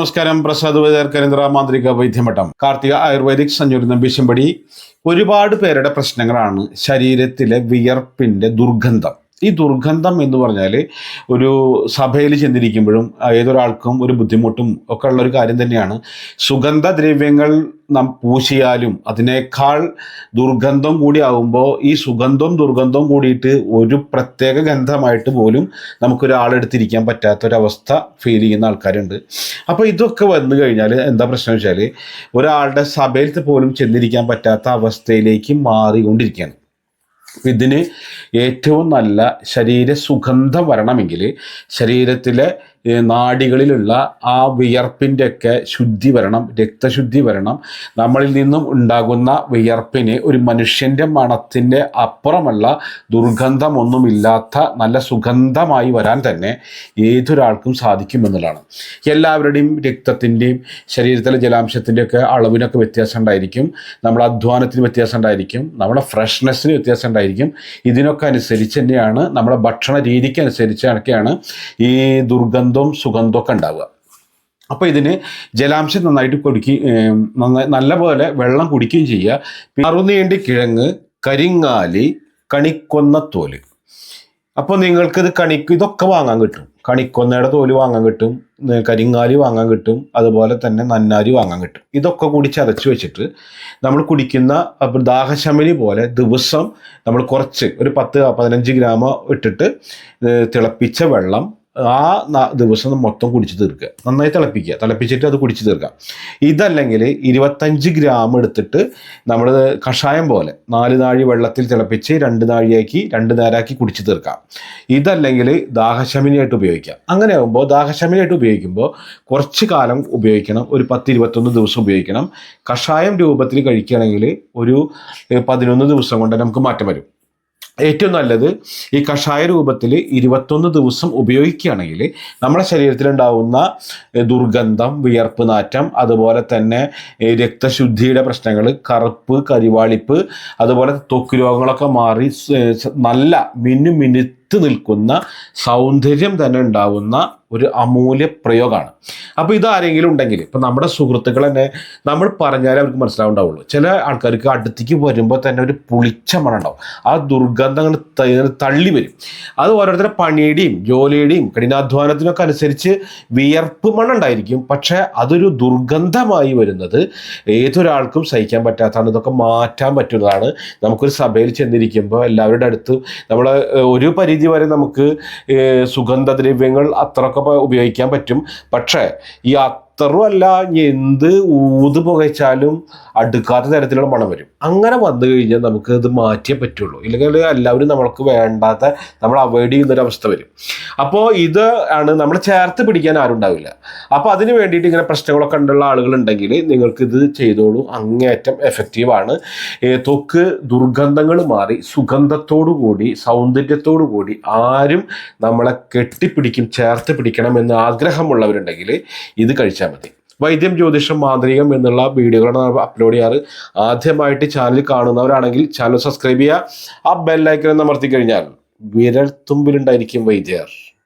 നമസ്കാരം. പ്രസാദ് വൈദ്യർക്കരേന്ദ്ര മാന്ത്രിക വൈദ്യമഠം. കാർത്തിക ആയുർവേദിക് സഞ്ജൂർ നമ്പീശമ്പടി ഒരുപാട് പേരുടെ പ്രശ്നങ്ങളാണ് ശരീരത്തിലെ വിയർപ്പിന്റെ ദുർഗന്ധം. ഈ ദുർഗന്ധം എന്ന് പറഞ്ഞാൽ ഒരു സഭയിൽ ചെന്നിരിക്കുമ്പോഴും ഏതൊരാൾക്കും ഒരു ബുദ്ധിമുട്ടും ഒക്കെ ഉള്ള ഒരു കാര്യം തന്നെയാണ്. സുഗന്ധദ്രവ്യങ്ങൾ നാം പൂശിയാലും അതിനേക്കാൾ ദുർഗന്ധം കൂടി ആകുമ്പോൾ ഈ സുഗന്ധം ദുർഗന്ധം കൂടിയിട്ട് ഒരു പ്രത്യേക ഗന്ധമായിട്ട് പോലും നമുക്കൊരാളെടുത്തിരിക്കാൻ പറ്റാത്തൊരവസ്ഥ ഫീൽ ചെയ്യുന്ന ആൾക്കാരുണ്ട്. അപ്പോൾ ഇതൊക്കെ വന്നു കഴിഞ്ഞാൽ എന്താ പ്രശ്നം വെച്ചാൽ ഒരാളുടെ സഭയിൽ പോലും ചെന്നിരിക്കാൻ പറ്റാത്ത അവസ്ഥയിലേക്ക് മാറിക്കൊണ്ടിരിക്കുകയാണ്. ഇതിന് ഏറ്റവും നല്ല ശരീര സുഗന്ധം വരണമെങ്കിൽ ശരീരത്തിലെ ഏ, നാഡികളിലുള്ള ആ വിയർപ്പിന്റെ ഒക്കെ ശുദ്ധി വരണം രക്തശുദ്ധി വരണം. നമ്മളിൽ നിന്നും ഉണ്ടാകുന്ന വിയർപ്പിന് ഒരു മനുഷ്യന്റെ മണത്തിന്റെ അപ്പുറമുള്ള ദുർഗന്ധമൊന്നുമില്ലാത്ത നല്ല സുഗന്ധമായി വരാൻ തന്നെ ഏതൊരാൾക്കും സാധിക്കുമെന്നുള്ളതാണ് എല്ലാവരുടെയും രക്തത്തിന്റെയും ശരീരത്തിലെ ജലാംശത്തിന്റെ ഒക്കെ അളവിനൊക്കെ വ്യത്യാസം ഉണ്ടായിരിക്കും. നമ്മുടെ അധ്വാനത്തിന് വ്യത്യാസം ഉണ്ടായിരിക്കും. നമ്മുടെ ഫ്രഷ്നെസ്സിന് വ്യത്യാസം ഉണ്ടായിരിക്കും. ഇതിനൊക്കെ അനുസരിച്ച് തന്നെയാണ് നമ്മുടെ ഭക്ഷണ രീതിക്ക് അനുസരിച്ചൊക്കെയാണ് ഈ ദുർഗന്ധവും സുഗന്ധവും ഒക്കെ ഉണ്ടാവുക. അപ്പോൾ ഇതിന് ജലാംശം നന്നായിട്ട് കുടിക്കുക നന്നായി നല്ലപോലെ വെള്ളം കുടിക്കുകയും ചെയ്യുക. അറുനീണ്ടി കിഴങ്ങ് കരിങ്ങാലി കണിക്കൊന്ന തോൽ. അപ്പോൾ നിങ്ങൾക്കിത് കണിക്ക് ഇതൊക്കെ വാങ്ങാൻ കിട്ടും. കണിക്കൊന്നയുടെ തോൽ വാങ്ങാൻ കിട്ടും കരിങ്ങാലി വാങ്ങാൻ കിട്ടും അതുപോലെ തന്നെ നന്നാരി വാങ്ങാൻ കിട്ടും. ഇതൊക്കെ കൂടി ചതച്ച് വെച്ചിട്ട് നമ്മൾ കുടിക്കുന്ന ദാഹശമനി പോലെ ദിവസം നമ്മൾ കുറച്ച് ഒരു പത്ത് പതിനഞ്ച് ഗ്രാമോ ഇട്ടിട്ട് തിളപ്പിച്ച വെള്ളം ആ ദിവസം മൊത്തം കുടിച്ച് തീർക്കുക. നന്നായി തിളപ്പിക്കുക. തിളപ്പിച്ചിട്ട് അത് കുടിച്ച് തീർക്കുക. ഇതല്ലെങ്കിൽ ഇരുപത്തഞ്ച് ഗ്രാം എടുത്തിട്ട് നമ്മൾ കഷായം പോലെ നാല് നാഴി വെള്ളത്തിൽ തിളപ്പിച്ച് രണ്ട് നാഴിയാക്കി രണ്ട് നേരാക്കി കുടിച്ച് തീർക്കാം. ഇതല്ലെങ്കിൽ ദാഹശമിനിയായിട്ട് ഉപയോഗിക്കാം. അങ്ങനെ ആകുമ്പോൾ ദാഹശമിനിയായിട്ട് ഉപയോഗിക്കുമ്പോൾ കുറച്ച് കാലം ഉപയോഗിക്കണം. ഒരു പത്ത് ഇരുപത്തൊന്ന് ദിവസം ഉപയോഗിക്കണം. കഷായം രൂപത്തിൽ കഴിക്കുകയാണെങ്കിൽ ഒരു പതിനൊന്ന് ദിവസം കൊണ്ട് നമുക്ക് മാറ്റം വരും. ഏറ്റവും നല്ലത് ഈ കഷായ രൂപത്തിൽ ഇരുപത്തൊന്ന് ദിവസം ഉപയോഗിക്കുകയാണെങ്കിൽ നമ്മുടെ ശരീരത്തിലുണ്ടാവുന്ന ദുർഗന്ധം വിയർപ്പ് നാറ്റം അതുപോലെ തന്നെ രക്തശുദ്ധിയുടെ പ്രശ്നങ്ങൾ കറുപ്പ് കരിവാളിപ്പ് അതുപോലെ ത്വക്ക് രോഗങ്ങളൊക്കെ മാറി നല്ല മിന്നു മിന്നു മിനുത്ത് നിൽക്കുന്ന സൗന്ദര്യം തന്നെ ഉണ്ടാവുന്ന ഒരു അമൂല്യ പ്രയോഗമാണ് അപ്പോൾ ഇത് ആരെങ്കിലും ഉണ്ടെങ്കിൽ ഇപ്പം നമ്മുടെ സുഹൃത്തുക്കൾ തന്നെ നമ്മൾ പറഞ്ഞാലേ അവർക്ക് മനസ്സിലാവുണ്ടാവുള്ളൂ. ചില ആൾക്കാർക്ക് അടുത്തേക്ക് വരുമ്പോൾ തന്നെ ഒരു പുളിച്ച മണം ഉണ്ടാവും. ആ ദുർഗന്ധങ്ങൾ തള്ളി വരും. അത് ഓരോരുത്തരുടെ പണിയുടെയും ജോലിയുടെയും കഠിനാധ്വാനത്തിനൊക്കെ അനുസരിച്ച് വിയർപ്പ് മണം ഉണ്ടായിരിക്കും. പക്ഷേ അതൊരു ദുർഗന്ധമായി വരുന്നത് ഏതൊരാൾക്കും സഹിക്കാൻ പറ്റാത്തതാണ്. ഇതൊക്കെ മാറ്റാൻ പറ്റുന്നതാണ്. നമുക്കൊരു സഭയിൽ ചെന്നിരിക്കുമ്പോൾ എല്ലാവരുടെ അടുത്ത് നമ്മൾ ഒരു പരിധി വരെ നമുക്ക് സുഗന്ധദ്രവ്യങ്ങൾ അത്രയൊക്കെ ഉപയോഗിക്കാൻ പറ്റും. പക്ഷേ ഈ അത്രയുമല്ല ഇനി എന്ത് ഊത് പുകച്ചാലും അടുക്കാത്ത തരത്തിലുള്ള മണം വരും. അങ്ങനെ വന്നു കഴിഞ്ഞാൽ നമുക്ക് ഇത് മാറ്റിയേ പറ്റുള്ളൂ. ഇല്ലെങ്കിൽ എല്ലാവരും നമ്മൾക്ക് വേണ്ടാത്ത നമ്മൾ അവോയ്ഡ് ചെയ്യുന്നൊരു അവസ്ഥ വരും. അപ്പോൾ ഇത് ആണ് നമ്മൾ ചേർത്ത് പിടിക്കാൻ ആരും ഉണ്ടാവില്ല. അപ്പോൾ അതിന് വേണ്ടിയിട്ട് ഇങ്ങനെ പ്രശ്നങ്ങളൊക്കെ ഉണ്ടുള്ള ആളുകളുണ്ടെങ്കിൽ നിങ്ങൾക്ക് ഇത് ചെയ്തോളൂ. അങ്ങേയറ്റം എഫക്റ്റീവാണ് തൊക്ക് ദുർഗന്ധങ്ങൾ മാറി സുഗന്ധത്തോടു കൂടി സൗന്ദര്യത്തോടു കൂടി ആരും നമ്മളെ കെട്ടിപ്പിടിക്കും ചേർത്ത് പിടിക്കണം എന്ന് ആഗ്രഹമുള്ളവരുണ്ടെങ്കിൽ ഇത് കഴിച്ചാൽ മതി. വൈദ്യം ജ്യോതിഷം മാന്ത്രികം എന്നുള്ള വീഡിയോകളാണ് അപ്ലോഡ് ചെയ്യാറ്. ആദ്യമായിട്ട് ചാനൽ കാണുന്നവരാണെങ്കിൽ ചാനൽ സബ്സ്ക്രൈബ് ചെയ്യുക. ആ ബെല്ലൈക്കൺ അമർത്തി കഴിഞ്ഞാൽ വിരൽ തുമ്പിലുണ്ടായിരിക്കും വൈദ്യർ.